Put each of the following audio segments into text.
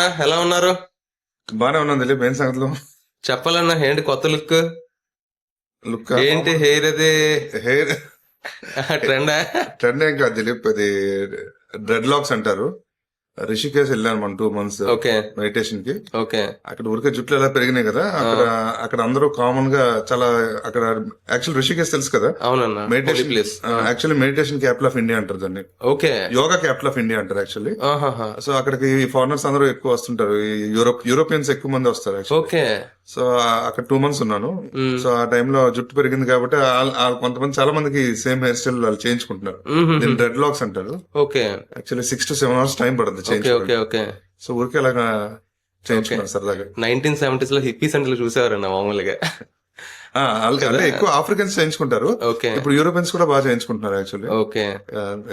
ఎలా ఉన్నారు? బానే ఉన్నాను దిలీప్ ఏం సంగతులు? చెప్పాలన్నా ఏంటి కొత్త లుక్? లుక్ ఏంటి హెయిర్ అది? Hair trend? ట్రెండ్ ఏం కాదు దిలీప్ అది డ్రెడ్ లాక్స్ అంటారు. రిషికేశ్ వెళ్ళాను మన టూ మంత్స్ ఓకే. మెడిటేషన్కి. ఓకే. అక్కడ ఊరికే జుట్లు ఎలా పెరిగినాయి కదా అక్కడ అక్కడ అందరూ కామన్గా చాలా అక్కడ యాక్చువల్ రిషికేశ్ తెలుసు కదా? అవునన్నా. Meditation place actually meditation capital of India అంటారు దాన్ని. Okay. Yoga capital of India అంటారు యాక్చువల్లీ. సో అక్కడికి ఫారినర్స్ అందరూ ఎక్కువ వస్తుంటారు. యూరోప్ యూరోపియన్స్ ఎక్కువ మంది వస్తారు ఓకే. సో అక్కడ టూ మంత్స్ ఉన్నాను. సో ఆ టైంలో జుట్టు పెరిగింది కాబట్టి కొంతమంది చాలా మందికి సేమ్ హెయిర్ స్టైల్ వాళ్ళు చేయించుకుంటున్నారు. దీన్ని రెడ్ లాక్స్ అంటారు. Okay. Actually six to seven hours time పడుతుంది ఓకే ఓకే సో ఊరికే అలాగా చేయించుకున్నారు సరదాగా. నైన్టీన్ సెవెంటీస్లో హిప్పీ సెంటర్లు చూసేవారన్న మామూలుగా. అంటే ఎక్కువ ఆఫ్రికన్స్ చేయించుకుంటారు. ఓకే. ఇప్పుడు యూరోపియన్స్ కూడా బాగా చేయించుకుంటున్నారు యాక్చువల్లీ ఓకే.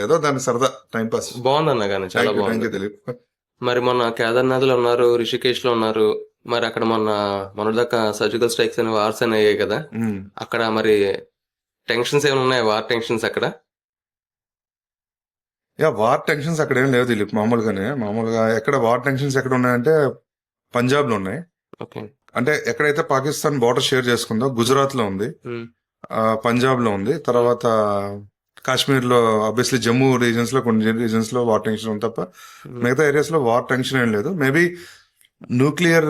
ఏదో దాని సరదా టైం పాస్ బాగుందన్న కానీ చాలా బాగుంది. మరి మొన్న కేదార్నాథ్లో ఉన్నారు రిషికేష్లో ఉన్నారు. మరి అక్కడ మొన్న మొన్నటిదాకా సర్జికల్ స్ట్రైక్స్ అని వార్స్ అని అయ్యాయి కదా. అక్కడ మరి టెన్షన్స్ ఏమైనా ఉన్నాయి? వార్ టెన్షన్స్ అక్కడ? యా వార్ టెన్షన్స్ అక్కడ ఏం లేవు దిలీప్ మామూలుగానే. మామూలుగా ఎక్కడ వార్ టెన్షన్స్ ఎక్కడ ఉన్నాయంటే పంజాబ్లో ఉన్నాయి. ఓకే. అంటే ఎక్కడైతే పాకిస్తాన్ బార్డర్ షేర్ చేసుకుందో గుజరాత్లో ఉంది పంజాబ్లో ఉంది. తర్వాత కాశ్మీర్లో ఆబ్వియస్లీ జమ్మూ రీజన్స్లో కొన్ని రీజన్స్లో వార్ టెన్షన్ ఉంది తప్ప మిగతా ఏరియాస్లో వార్ టెన్షన్ ఏం లేదు. మేబీ న్యూక్లియర్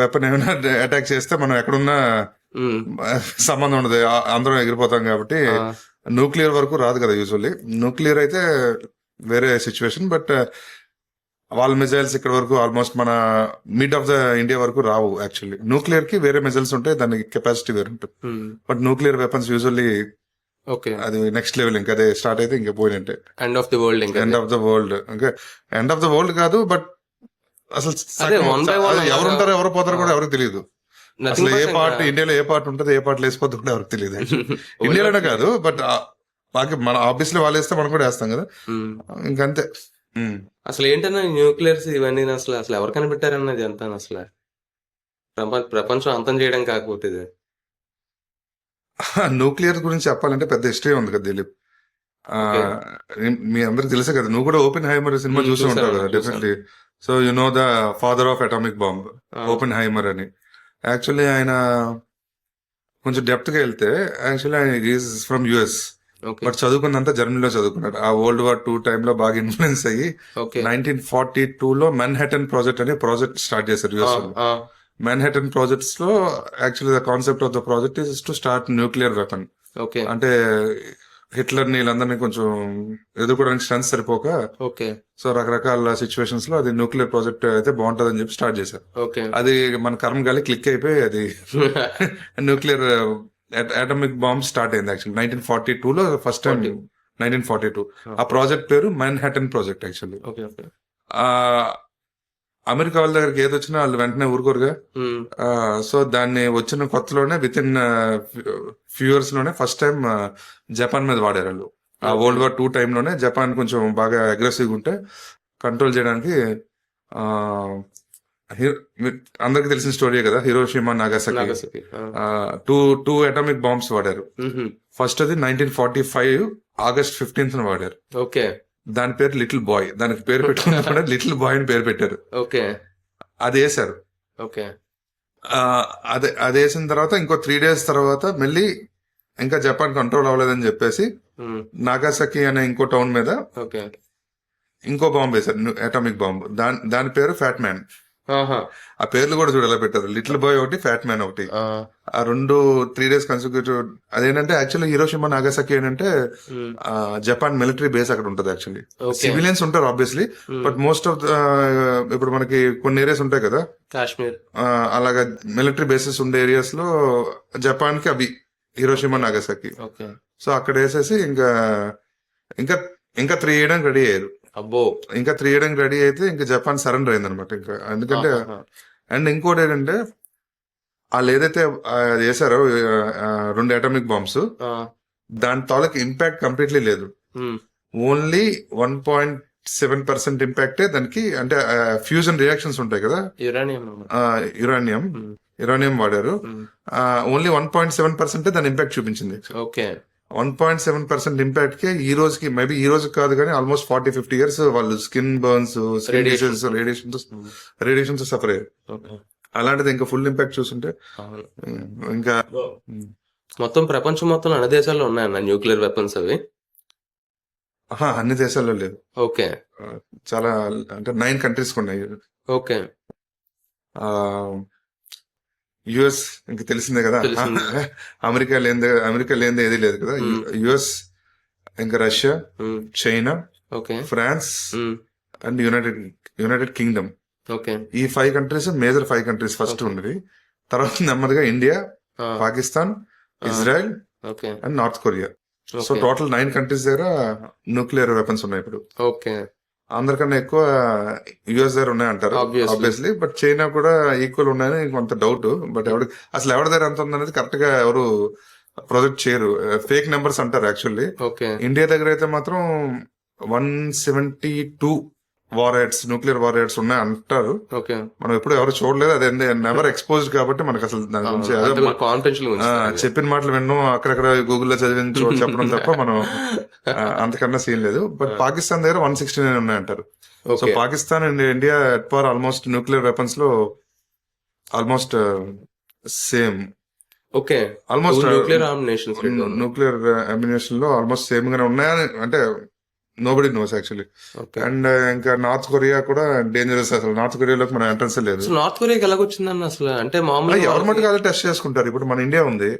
వెపన్ ఏమైనా అటాక్ చేస్తే మనం ఎక్కడున్నా సంబంధం ఉండదు. అందరం ఎగిరిపోతాం కాబట్టి న్యూక్లియర్ వరకు రాదు కదా యూజువల్లీ. న్యూక్లియర్ అయితే వేరే సిచ్యువేషన్ బట్ వాళ్ళ మిజైల్స్ ఇక్కడ వరకు ఆల్మోస్ట్ మన మిడ్ ఆఫ్ ద ఇండియా వరకు రావు యాక్చువల్లీ న్యూక్లియర్కి వేరే మిజైల్స్ ఉంటాయి దానికి కెపాసిటీ వేరే ఉంటుంది but nuclear weapons usually okay. అది నెక్స్ట్ లెవెల్ ఇంకా అదే స్టార్ట్ అయితే ఇంకా పోయినట్టే end of the world end of the world ఇంకా ఎండ్ ఆఫ్ ద వరల్డ్ కాదు బట్ అసలు ఎవరు ఉంటారో ఎవరు పోతారో కూడా ఎవరికి తెలియదు అసలు ఏ పార్ట్ ఇండియాలో ఏ పార్ట్ ఉంటుంది ఏ పార్ట్ లేసిపోతుంది కూడా ఎవరికి తెలియదు ఇండియాలోనే కాదు బట్ బాకి మన ఆబ్వియస్లీ వాళ్ళు వేస్తే మనం కూడా వేస్తాం కదా. మ్మ్. ఇంకంతే. ఉమ్. అసలు ఏంటన్నా న్యూక్లియర్స్ ఇవన్నీ అసలు అసలు ఎవరు కనిపెట్టారన్నది అంతా అసలు? ప్రపంచ అంతం చేయడం కాకపోతే న్యూక్లియర్ గురించి చెప్పాలంటే పెద్ద హిస్టరీ ఉంది కదా దిలీప్. మీ అందరికి తెలుసే కదా నువ్వు కూడా ఓపెన్ హైమర్ సినిమా మ్మ్, చూసి ఉంటావు కదా. Definitely so you know the father of atomic bomb Oppenheimer అని. యాక్చువల్లీ ఆయన కొంచెం డెప్త్గా వెళ్తే యాక్చువల్లీ ఆయన ఈజ్ ఫ్రమ్ యుఎస్ బట్ చదువుకున్నంత జర్మనీలో చదువుకున్నాడు. ఆ వరల్డ్ వార్ టూ లో బాగా ఇన్ఫ్లుయెన్స్ అయ్యి నైన్టీన్ ఫార్టీ టూ లో మెన్హాటన్ ప్రాజెక్ట్ అనే ప్రాజెక్ట్ స్టార్ట్ చేశారు US Manhattan ప్రాజెక్ట్స్లో actually the concept of the project is to start nuclear weapon అంటే హిట్లర్ని వీళ్ళందరినీ కొంచెం ఎదుర్కోవడానికి స్ట్రెంత్ సరిపోక ఓకే. సో రకరకాల సిచ్యువేషన్స్లో అది న్యూక్లియర్ ప్రాజెక్ట్ అయితే బాగుంటది అని చెప్పి స్టార్ట్ చేశారు. ఓకే. అది మన కర్మ గాలి క్లిక్ అయిపోయి అది న్యూక్లియర్ అటామిక్ బాంబ్ స్టార్ట్ అయింది యాక్చువల్లీ నైన్టీన్ ఫార్టీ టూ లో first time 40. Nineteen forty two ఆ ప్రాజెక్ట్ పేరు మెన్హాటన్ ప్రాజెక్ట్ యాక్చువల్లీ అమెరికా వాళ్ళ దగ్గరికి ఏది వచ్చినా వాళ్ళు వెంటనే ఊరుకోరుగా. సో దాన్ని వచ్చిన కొత్తలోనే విత్ ఇన్ ఫ్యూ ఇయర్స్లోనే ఫస్ట్ టైం జపాన్ మీద వాడారు వాళ్ళు. ఆ వరల్డ్ వార్ టూ లోనే జపాన్ కొంచెం బాగా అగ్రెసివ్ ఉంటే కంట్రోల్ చేయడానికి అందరికీ తెలిసిన స్టోరీ కదా Hiroshima Nagasaki. Two two atomic bombs వాడారు. ఫస్ట్ అది nineteen forty five August fifteenth వాడారు. ఓకే. దాని పేరు లిటిల్ బాయ్. దానికి పేరు పెట్టుకున్న లిటిల్ బాయ్ అని పేరు పెట్టారు. ఓకే. అది వేశారు. ఓకే. అదే అది వేసిన తర్వాత ఇంకో త్రీ డేస్ తర్వాత మళ్ళీ ఇంకా జపాన్ కంట్రోల్ అవ్వలేదని చెప్పేసి. నాగాసకి అనే ఇంకో టౌన్ మీద ఓకే. ఇంకో బాంబు వేశారు. Atomic bomb. దాని దాని పేరు ఫ్యాట్ మ్యాన్. ఆ పేర్లు కూడా చూడాలి పెట్టారు. లిటిల్ బాయ్ ఒకటి ఫ్యాట్ మ్యాన్ ఒకటి. ఆ. రెండు త్రీ డేస్ కన్సిక్యూటివ్ అదేంటంటే యాక్చువల్లీ హీరోషిమా నాగాసకి ఏంటంటే జపాన్ మిలిటరీ బేస్ అక్కడ ఉంటుంది యాక్చువల్లీ సివిలియన్స్ ఉంటారు ఆబ్వియస్లీ. బట్ మోస్ట్ ఆఫ్ ఇప్పుడు మనకి కొన్ని ఏరియాస్ ఉంటాయి కదా. కాశ్మీర్ అలాగా మిలిటరీ బేసెస్ ఉండే ఏరియాస్లో జపాన్కి అవి హీరోషిమా నాగసాకి సో అక్కడ వేసేసి ఇంకా ఇంకా ఇంకా త్రీ వేయడానికి రెడీ అయ్యారు. అబ్బో ఇంకా త్రీ వేయడానికి రెడీ అయితే ఇంకా జపాన్ సరెండర్ అయింది అనమాట ఇంకా ఎందుకంటే. అండ్ ఇంకోటి ఏంటంటే వాళ్ళు ఏదైతే ఆ, రెండు అటామిక్ బాంబ్స్. దాని తాలూకు ఇంపాక్ట్ కంప్లీట్లీ లేదు. Only one point seven percent ఇంపాక్టే దానికి అంటే ఫ్యూజన్ రియాక్షన్స్ ఉంటాయి కదా యురేనియం. యురానియం. యురానియం వాడారు. Only one point seven percent దాని ఇంపాక్ట్ చూపించింది okay one point seven percent ఇంపాక్ట్కి ఈ రోజుకి మేబీ ఈ రోజు కాదు కానీ ఆల్మోస్ట్ ఫార్టీ ఫిఫ్టీ ఇయర్స్ వాళ్ళు స్కిన్ బర్న్స్. డిసీజెస్ రేడియేషన్ రేడియేషన్తో సఫర్ అయ్యారు అలాంటిది ఇంకా ఫుల్ ఇంపాక్ట్. ఉమ్, ఇంకా మొత్తం ప్రపంచం మొత్తం అన్ని దేశాల్లో ఉన్నాయన్న న్యూక్లియర్ వెపన్స్ అవి? అన్ని దేశాల్లో లేదు ఓకే. చాలా అంటే నైన్ కంట్రీస్ ఉన్నాయి. ఓకే. యుఎస్ ఇంక తెలిసిందే కదా. అమెరికా లేని అమెరికా లేనిదే ఏది లేదు కదా. యుఎస్ ఇంకా Russia China okay. France and United United Kingdom. ఈ five countries major five countries first. ఉన్నది తర్వాత నెమ్మదిగా India Pakistan. Israel and North Korea. So total nine countries దగ్గర న్యూక్లియర్ వెపన్స్ ఉన్నాయి ఇప్పుడు. ఓకే. అందరికన్నా ఎక్కువ యుఎస్ దగ్గర ఉన్నాయి అంటారు. ఆబ్వియస్లీ బట్ చైనా కూడా ఈక్వల్ ఉన్నాయని కొంత డౌట్ బట్ ఎవరు అసలు ఎవరి దగ్గర ఎంత ఉందనేది కరెక్ట్గా ఎవరు ప్రొజెక్ట్ చేయరు. ఫేక్ నెంబర్స్ అంటారు యాక్చువల్లీ ఇండియా దగ్గర అయితే మాత్రం one seventy two warheads nuclear warheads ఉన్నాయి అంటారు. ఓకే. మనం ఎప్పుడు ఎవరు చూడలేదు అది నెవర్ ఎక్స్పోజ్డ్ కాబట్టి మనకు అసలు దాని గురించి చెప్పిన మాటలు విన్నాం అక్కడక్కడ గూగుల్లో చదివిన చెప్పడం తప్ప మనం అంతకన్నా సీన్ లేదు. బట్ పాకిస్తాన్ దగ్గర one sixty nine ఉన్నాయంటారు so Pakistan and India at power almost nuclear వెపన్స్లో almost same okay. Almost nuclear nuclear అమ్యునేషన్లో almost same గానే ఉన్నాయని అంటే నోబడి నోస్ యాక్చువల్లీ అండ్ ఇంకా నార్త్ కొరియా కూడా డేంజరస్ అసలు. నార్త్ కొరియాలోకి మన ఎంట్రన్స్ లేదు. నార్త్ కొరియాకి ఎలాగొచ్చిందన్న అసలు? అంటే మామూలుగా ఎవరి మటుకు అదే టెస్ట్ చేసుకుంటారు. ఇప్పుడు మన ఇండియా ఉంది.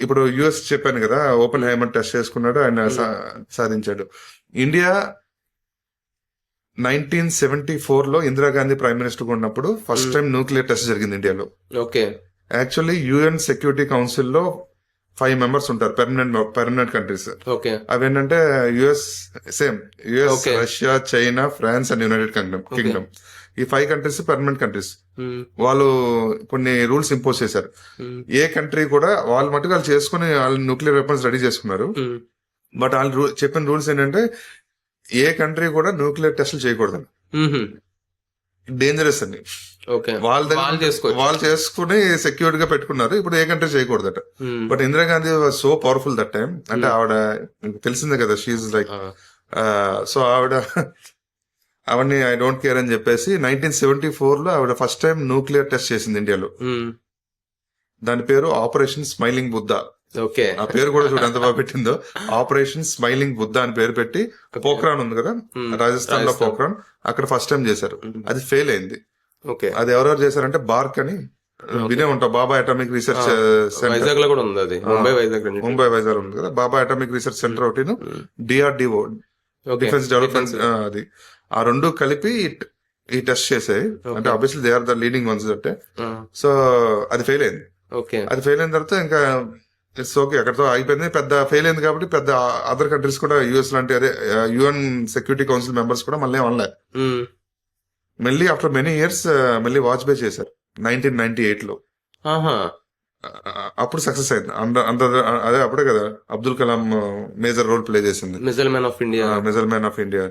ఇప్పుడు యుఎస్ చెప్పాను కదా ఓపెన్ హైమర్ టెస్ట్ చేసుకున్నాడు ఆయన సాధించాడు. ఇండియా నైన్టీన్ సెవెంటీ ఫోర్లో ఇందిరాగాంధీ ప్రైమ్ మినిస్టర్ ఉన్నప్పుడు ఫస్ట్ టైం న్యూక్లియర్ టెస్ట్ జరిగింది ఇండియాలో ఓకే. యాక్చువల్లీ యుఎన్ సెక్యూరిటీ కౌన్సిల్లో ఫైవ్ మెంబర్స్ ఉంటారు పెర్మనెంట్ పెర్మనెంట్ కంట్రీస్ ఓకే అవేంటంటే US same US. Russia China France and United Kingdom. Kingdom ఈ ఫైవ్ కంట్రీస్ పెర్మనెంట్ కంట్రీస్ వాళ్ళు కొన్ని రూల్స్ ఇంపోజ్ చేశారు. ఉమ్, ఏ కంట్రీ కూడా వాళ్ళు మటుకు వాళ్ళు చేసుకుని వాళ్ళు న్యూక్లియర్ వెపన్స్ రెడీ చేసుకున్నారు. ఉమ్, బట్ వాళ్ళు చెప్పిన రూల్స్ ఏంటంటే ఏ కంట్రీ కూడా న్యూక్లియర్ టెస్ట్లు చేయకూడదు. Um, dangerous okay. వాళ్ళ దగ్గర వాళ్ళు చేసుకుని సెక్యూర్డ్గా పెట్టుకున్నారు. ఇప్పుడు ఏ కంట్రీ చేయకూడదట. But Indira Gandhi was so powerful that time అంటే ఆవిడ మీకు తెలిసిందే కదా షీఈ్ లైక్ సో ఆవిడ అవన్నీ ఐ డోంట్ కేర్ అని చెప్పేసి నైన్టీన్ సెవెంటీ ఫోర్లో ఆవిడ ఫస్ట్ టైం న్యూక్లియర్ టెస్ట్ చేసింది ఇండియాలో. ఉమ్, దాని పేరు ఆపరేషన్ స్మైలింగ్ బుద్ధ ఓకే. ఆ పేరు కూడా చూడు ఎంత బాగా పెట్టిందో. ఆపరేషన్ స్మైలింగ్ బుద్ధ అని పేరు పెట్టి పోఖ్రాన్ ఉంది కదా. రాజస్థాన్. లో. పోఖ్రాన్ అక్కడ ఫస్ట్ టైం చేశారు. అది ఫెయిల్ అయింది. ఓకే. అది ఎవరెవరు చేశారంటే బార్క్ అని. వినే ఉంటావు. బాబా అటామిక్ రీసెర్చ్ సెంటర్ వైజాగ్లో కూడా ఉంది అది. ముంబై వైజాగ్ ముంబై వైజాగ్ ఉంది కదా? బాబా అటామిక్ రీసెర్చ్ సెంటర్ ఒకటి డిఆర్డిఓ డిఫెన్స్ డెవలప్మెంట్ అది. ఆ రెండు కలిపి ఈ- టెస్ట్ చేసాయి అంటే obviously they are the leading ones అంటే. సో అది ఫెయిల్ అయింది. ఓకే. అది ఫెయిల్ అయిన తర్వాత ఇంకా ఇట్స్ ఓకే అక్కడతో అయిపోయింది. పెద్ద ఫెయిల్ అయింది కాబట్టి పెద్ద అదర్ కంట్రీస్ కూడా యుఎస్ లాంటి అదే యుఎన్ సెక్యూరిటీ కౌన్సిల్ మెంబర్స్ కూడా మళ్ళీ అనలే. ఉమ్, మళ్ళీ ఆఫ్టర్ మెనీ ఇయర్స్ మళ్ళీ వాజ్పేయి చేశారు నైన్టీన్ నైన్టీ ఎయిట్లో. ఆహా. ఆ, అప్పుడు సక్సెస్ అయింది. అంద అంత అదే అప్పుడే కదా Abdul Kalam major role play చేసింది. Missile man of India missile man of India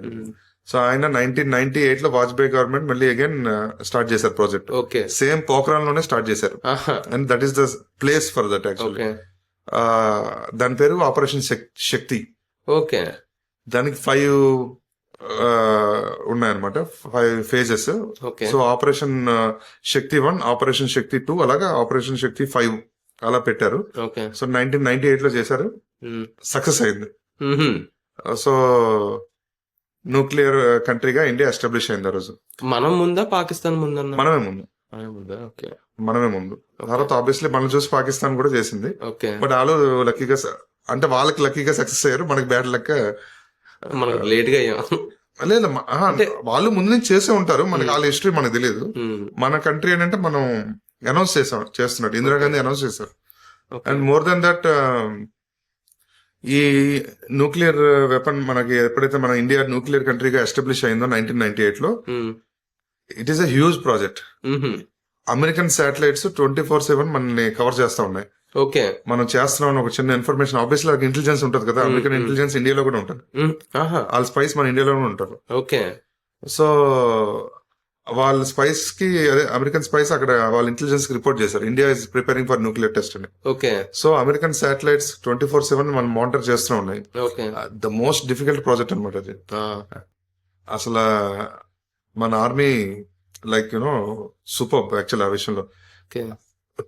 so ఆయన నైన్టీన్ నైన్టీ ఎయిట్లో వాజ్పేయి గవర్నమెంట్ మళ్ళీ అగైన్ స్టార్ట్ చేశారు ప్రాజెక్ట్ ఓకే సేమ్ పోఖ్రాన్లోనే స్టార్ట్ చేశారు. And that is the place for that actually okay దాని పేరు operation Shakti. Okay. దానికి ఫైవ్ ఉన్నాయన్నమాట. Five phases. So operation Shakti one operation Shakti two అలాగా ఆపరేషన్ శక్తి ఫైవ్ అలా పెట్టారు. సో నైన్టీన్ నైన్టీ ఎయిట్లో చేశారు సక్సెస్ అయింది. సో న్యూక్లియర్ కంట్రీగా ఇండియా ఎస్టాబ్లిష్ అయింది ఆ రోజు. మనం ముందా పాకిస్తాన్ ముందు మనమే ముందా. ఓకే. మనమే ముందు. తర్వాత ఆబ్వియస్లీ మనం చూసి పాకిస్తాన్ కూడా చేసింది. ఓకే. బట్ వాళ్ళు లక్కీగా అంటే వాళ్ళకి లక్కీగా సక్సెస్ అయ్యారు మనకి బ్యాడ్ లెక్క మనకు లేట్గా అయ్యాం. లేదు ఆహా, వాళ్ళు ముందు నుంచి చేసే ఉంటారు మనకి వాళ్ళ హిస్టరీ మనకు తెలియదు మన కంట్రీ ఏంటంటే మనం అనౌన్స్ చేసాం చేస్తున్నాడు ఇందిరాగాంధీ అనౌన్స్ చేశారు. అండ్ మోర్ దెన్ దట్ ఈ న్యూక్లియర్ వెపన్ మనకి ఎప్పుడైతే మన ఇండియా న్యూక్లియర్ కంట్రీగా ఎస్టాబ్లిష్ అయిందో నైన్టీన్ నైన్టీ ఎయిట్లో it is a huge project. American satellites twenty four seven మనల్ని కవర్ చేస్తా ఉన్నాయి. ఓకే. మనం చేస్తున్నాం ఒక చిన్న ఇన్ఫర్మేషన్ ఆబ్వియస్లీ ఇంటెలిజెన్స్ ఉంటుంది కదా అమెరికన్ ఇంటెలిజెన్స్ ఇండియాలో కూడా ఉంటుంది. వాళ్ళ స్పైస్ మన ఇండియాలో కూడా ఉంటారు. ఓకే. సో వాళ్ళ స్పైస్కి అదే అమెరికన్ స్పైస్ అక్కడ వాళ్ళ ఇంటెలిజెన్స్కి రిపోర్ట్ చేశారు. India is preparing for nuclear test అని. Okay. So American satellites twenty four seven మనం మానిటర్ చేస్తూ ఉన్నాయి. Okay. The most difficult project అనమాట అది. అసలు మన army like you know super actual ఆ విషయంలో.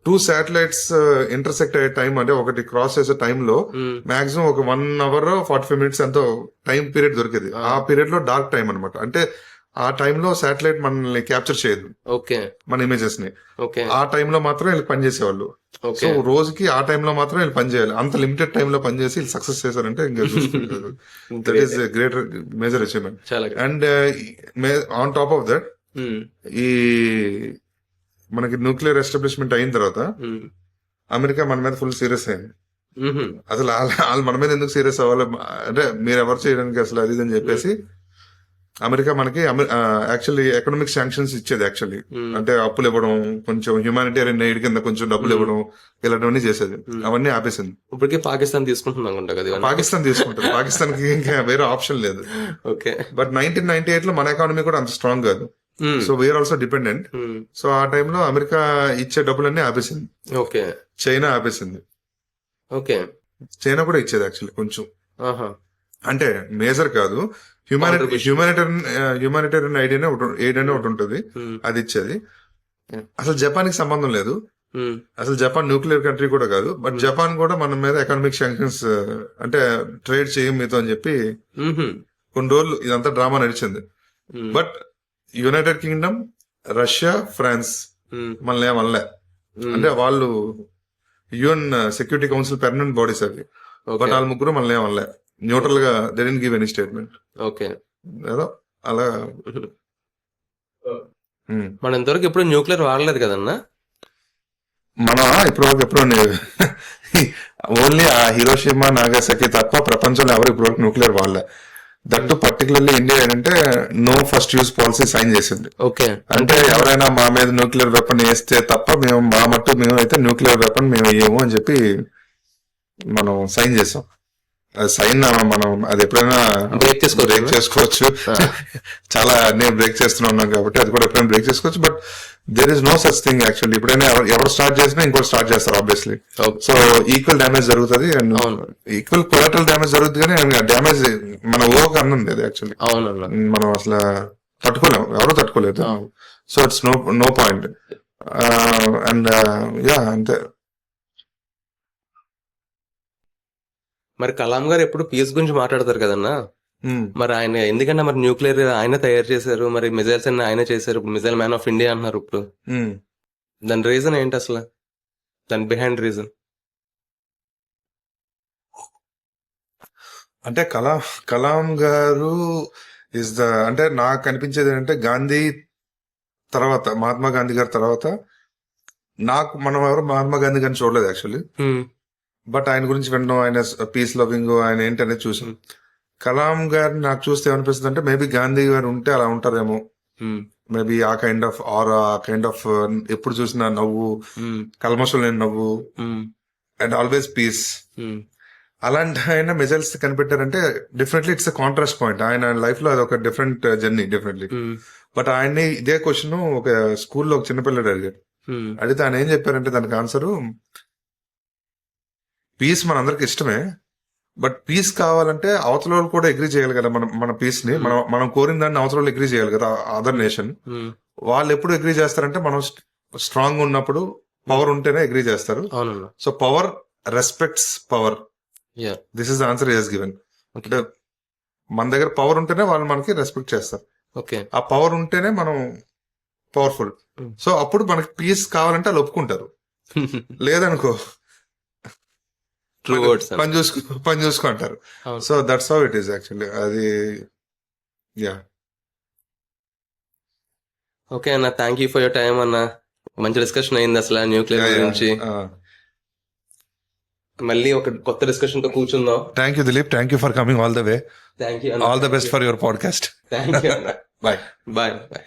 టూ శాటిలైట్స్ ఇంటర్సెక్ట్ అయ్యే టైం అంటే ఒకటి క్రాస్ చేసే టైంలో మాక్సిమం ఒక one hour forty five minutes ఎంతో టైం పీరియడ్ దొరికేది. ఆ. ఆ పీరియడ్లో డార్క్ టైం అన్నమాట. అంటే ఆ టైంలో శాటిలైట్ మనల్ని క్యాప్చర్ చేయదు. ఓకే. మన ఇమేజెస్ని ఓకే. ఆ టైంలో మాత్రం వీళ్ళు పనిచేసేవాళ్ళు సో రోజుకి ఆ టైంలో మాత్రం వీళ్ళు పని చేయాలి. అంత లిమిటెడ్ టైంలో పనిచేసి వీళ్ళు సక్సెస్ చేశారంటే ఇంకా that is great major achievement and on top of that ఈ మనకి న్యూక్లియర్ ఎస్టాబ్లిష్మెంట్ అయిన తర్వాత ఉమ్, అమెరికా మన మీద ఫుల్ సీరియస్ అయింది. ఉహుం, అసలు వాళ్ళ- మన మీద ఎందుకు సీరియస్ అవ్వాలి? అంటే మీరు ఎవరు చేయడానికి అసలు అది అని చెప్పేసి అమెరికా మనకి యాక్చువల్లీ ఎకనామిక్ శాంక్షన్స్ ఇచ్చేది యాక్చువల్లీ ఉమ్, అంటే అప్పులు ఇవ్వడం కొంచెం హ్యూమానిటేరియన్ ఎయిడ్ కింద కొంచెం డబ్బులు Hmm. ఇవ్వడం ఇలాంటివన్నీ చేసేది. Hmm. అవన్నీ ఆపేసింది. ఇప్పటికీ పాకిస్తాన్ తీసుకుంటుంది. పాకిస్తాన్ తీసుకుంటుంది. పాకిస్తాన్కి ఇంకా వేరే ఆప్షన్ లేదు. ఓకే. బట్ నైన్టీన్ నైన్టీ ఎయిట్లో మన ఎకానమీ కూడా అంత స్ట్రాంగ్ కాదు. So we are also dependent so ఆ టైంలో అమెరికా ఇచ్చే డబ్బులన్నీ ఆపేసింది. ఓకే. చైనా ఆపేసింది. ఓకే. చైనా కూడా ఇచ్చేది యాక్చువల్లీ కొంచెం. అంటే మేజర్ కాదు. హ్యూమానిటేరియన్ హ్యూమానిటేరియన్ ఐడియానే ఒకటి ఎయిడ్ అనే ఒకటి ఉంటుంది. ఉమ్, అది ఇచ్చేది. అసలు జపాన్కి సంబంధం లేదు. ఉమ్, అసలు జపాన్ న్యూక్లియర్ కంట్రీ కూడా కాదు. But Hmm. జపాన్ కూడా మన మీద ఎకనామిక్ శాంక్షన్స్ అంటే ట్రేడ్ చేయం మీతో అని చెప్పి ఉహుం, కొన్ని రోజులు ఇదంతా డ్రామా నడిచింది. But United Kingdom Russia France ఏమనలే um, అంటే వాళ్ళు UN security council permanent bodies అవి. బట్ వాళ్ళ ముగ్గురు మనల్ని ఏమనలే న్యూట్రల్గా didn't give any statement okay. ఏదో అలా. మనం ఇంతవరకు ఎప్పుడు న్యూక్లియర్ వాడలేదు కదన్నా? మన ఇప్పుడు వరకు ఎప్పుడు ఓన్లీ ఆ హిరోషిమా నాగసకి తప్ప ప్రపంచంలో ఎవరు ఇప్పుడు వరకు న్యూక్లియర్ వాళ్ళే దట్టు పర్టికులర్లీ ఇండియా ఏంటంటే no first use policy sign చేసింది. ఓకే. అంటే ఎవరైనా మా మీద న్యూక్లియర్ వెపన్ వేస్తే తప్ప మేము మా మట్టు మేము అయితే న్యూక్లియర్ వెపన్ మేము వేయము అని చెప్పి మనం సైన్ చేసాం. సైన్ మనం అది ఎప్పుడైనా Break చేసుకోవచ్చా? బ్రేక్ చేసుకోవచ్చు. చాలా నేను బ్రేక్ చేస్తూనే ఉన్నాం కాబట్టి అది కూడా ఎప్పుడైనా బ్రేక్ చేసుకోవచ్చు. But there is no such thing actually ఎప్పుడైనా ఎవరు- స్టార్ట్ చేసినా ఇంకోటి స్టార్ట్ చేస్తారు ఆబ్వియస్లీ. సో ఈక్వల్ డ్యామేజ్ జరుగుతుంది అండ్ ఈక్వల్ కొలాటరల్ డ్యామేజ్ జరుగుతుంది కానీ డ్యామేజ్ మన ఓవర్కి అన్నుంది అది యాక్చువల్లీ మనం అసలు తట్టుకోలేము ఎవరు తట్టుకోలేదు. So it's no no point and yeah అంతే. మరి కలాం గారు ఎప్పుడు పీస్ గురించి మాట్లాడతారు కదన్నా. మరి ఆయన ఎందుకంటే మరి న్యూక్లియర్ ఆయన తయారు చేశారు మరి మిజైల్స్ అన్ని ఆయన చేశారు మిజైల్ మ్యాన్ ఆఫ్ ఇండియా అంటున్నారు ఇప్పుడు. దాని రీజన్ ఏంటి అసలు? దాని బిహైండ్ రీజన్ అంటే కలాం కలాం గారు ఇస్ ద అంటే నాకు కనిపించేది ఏంటంటే గాంధీ తర్వాత మహాత్మా గాంధీ గారి తర్వాత నాకు మనం ఎవరు మహాత్మా గాంధీ గారిని చూడలేదు యాక్చువల్లీ బట్ ఆయన గురించి వినడం ఆయన పీస్ లవింగ్ ఆయన ఏంటనేది చూసాం. కలాం గారిని నాకు చూస్తే ఏమనిపిస్తుంది అంటే మేబీ గాంధీ గారు ఉంటే అలా ఉంటారేమో. Maybe uh kind of or uh kind of ఎప్పుడు చూసినా నవ్వు కల్మషం లేని నవ్వు అండ్ ఆల్వేస్ పీస్ అలాంటి ఆయన మిజైల్స్ కనిపెట్టారంటే డెఫినెట్లీ ఇట్స్ కాంట్రాస్ట్ పాయింట్ ఆయన లైఫ్లో అది ఒక డిఫరెంట్ జర్నీ డెఫినెట్లీ బట్ ఆయన్ని ఇదే క్వశ్చన్ ఒక స్కూల్లో ఒక చిన్నపిల్లడు అడిగాడు. అడిగితే ఆయన ఏం చెప్పారంటే దానికి ఆన్సర్ పీస్ మనందరికి ఇష్టమే. బట్ పీస్ కావాలంటే అవతల వాళ్ళు కూడా అగ్రీ చేయాలి కదా మనం మన పీస్ని. మనం మనం కోరిన దాన్ని అవతల వాళ్ళు అగ్రీ చేయాలి కదా అదర్ నేషన్ వాళ్ళు ఎప్పుడు అగ్రీ చేస్తారంటే మనం స్ట్రాంగ్ ఉన్నప్పుడు పవర్ ఉంటేనే అగ్రీ చేస్తారు. So power respects power this is answer is given అంటే మన దగ్గర పవర్ ఉంటేనే వాళ్ళు మనకి రెస్పెక్ట్ చేస్తారు. ఓకే ఆ పవర్ ఉంటేనే మనం పవర్ఫుల్ Hmm. సో అప్పుడు మనకి పీస్ కావాలంటే వాళ్ళు ఒప్పుకుంటారు. లేదనుకో ట్రూ వర్డ్స్ పని చూసుకో పని చూసుకో అంటారు. So that's how it is actually అది యా ఓకే అన్న thank you for your time అన్న. మంచి డిస్కషన్ అయింది అసలు న్యూక్లియర్ గురించి. మళ్ళీ ఒక కొత్త డిస్కషన్తో కూర్చుందాం. Thank you Dilip thank you for coming all the way thank you all the best for your podcast thank you అన్న. Bye bye bye